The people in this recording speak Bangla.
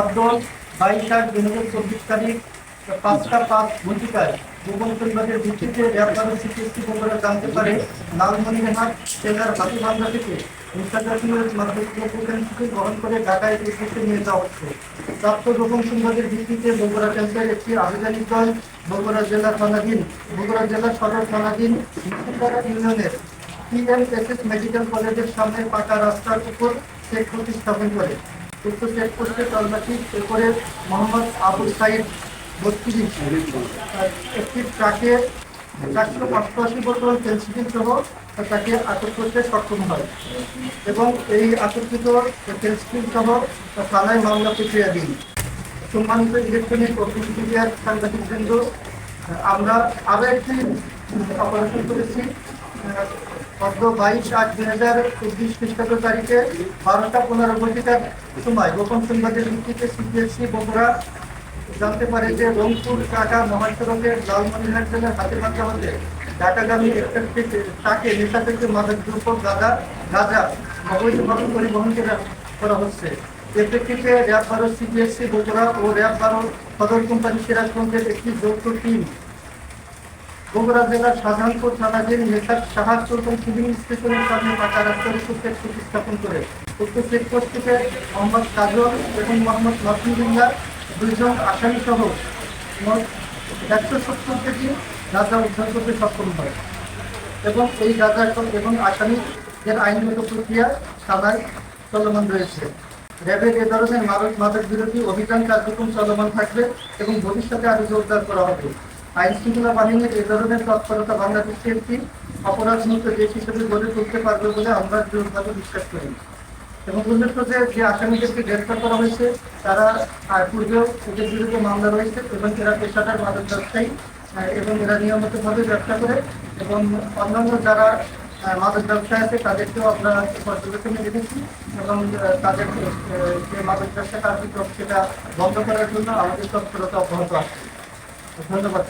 অর্ধ বাইশ আট দুই হাজার চব্বিশ তারিখ, পাঁচটা পাঁচ গোপন সংবাদের ভিত্তিতে জানতে পারে জেলার হাতিবান্ধা থেকে। একটি আবেদনিক দল, বগুড়া জেলা থানাধীন, বগুড়া জেলা সদর থানাধীন ইউনিয়নের মেডিকেল কলেজের সামনে পাকা রাস্তার উপর চেক প্রতিস্থাপন করে। উক্ত চেকপোস্টে তল্লাশি করে মোহাম্মদ আবুল সাইদ বত্রিশ। একটি ট্রাকে চারশো অষ্টআশি বোতল পেন্সিল সহ তাকে আটক করতে সক্ষম হয় এবং এই আটককৃত পেন্সিল সহ থানায় মামলা প্রক্রিয়া দিন। সম্মানিত ইলেকট্রনিক প্রিন্ট মিডিয়ার সাংবাদিক বৃন্দ, আমরা আরও একটি অপারেশন করেছি। বাইশ আট দুই হাজার চব্বিশ খ্রিস্টাব্দ তারিখে বারোটা পনেরো সময় গোপন সংবাদের ভিত্তিতে সিপিএসসি বগুড়া জানতে পারে যে রংপুর, ঢাকা, মহাসড়কের লালমনিরহাট জেলার হাতের মাত্রা হতে ঢাকাগামী একটা তাকে নেশা থেকে মাদক দ্রব্য গাঁজা গাঁজা অবৈধভাবে পরিবহন করা- হচ্ছে। এর প্রেক্ষিতে বারো সিপিএসসি বগুড়া ও র্যাব বারো সদর কোম্পানি সিরাজগঞ্জের একটি যৌথ টিম বগুড়া জেলার সাধারণপুর থানাধীন নেতার সাহায্য এবং সিভিল স্টেশনের সামনে পাকা রাস্তার উপর প্রতিস্থাপন করে উক্ত চেকপোস্ট থেকে মোহাম্মদ কাজল এবং মোহাম্মদ নসরুল্লাহ দুইজন আসামি সহ একশো সত্তর কেজি গাঁজা উদ্ধার করতে সক্ষম হয়। এবং এই গাঁজা এবং আসামিদের আইনগত প্রক্রিয়া থানায় চলমান রয়েছে। র্যাবের এ ধরনের মাদক মাদক বিরোধী অভিযান কার্যক্রম চলমান থাকবে এবং ভবিষ্যতে আরও জোরদার করা হবে। আইন শৃঙ্খলা বাহিনীর এ ধরনের তৎপরতা বাংলাদেশকে একটি অপরাধমুক্ত দেশ হিসেবে গড়ে তুলতে পারবে বলে আমরা দৃঢ়ভাবে বিশ্বাস করি। এবং উল্লেখ্য যে যে আসামিদেরকে গ্রেফতার করা হয়েছে, তারা পূর্বেও এদের বিরুদ্ধে মামলা রয়েছে এবং এরা পেশাদার মাদক ব্যবসায়ী এবং এরা নিয়মিতভাবে ব্যবসা করে এবং অন্যান্য যারা মাদক ব্যবসায় আছে, তাদেরকেও আমরা পর্যবেক্ষণে রেখেছি এবং তাদের যে মাদক ব্যবসা কার্যক্রম সেটা বন্ধ করার জন্য আমাদের তৎপরতা অব্যাহত আছে। そんなばっ。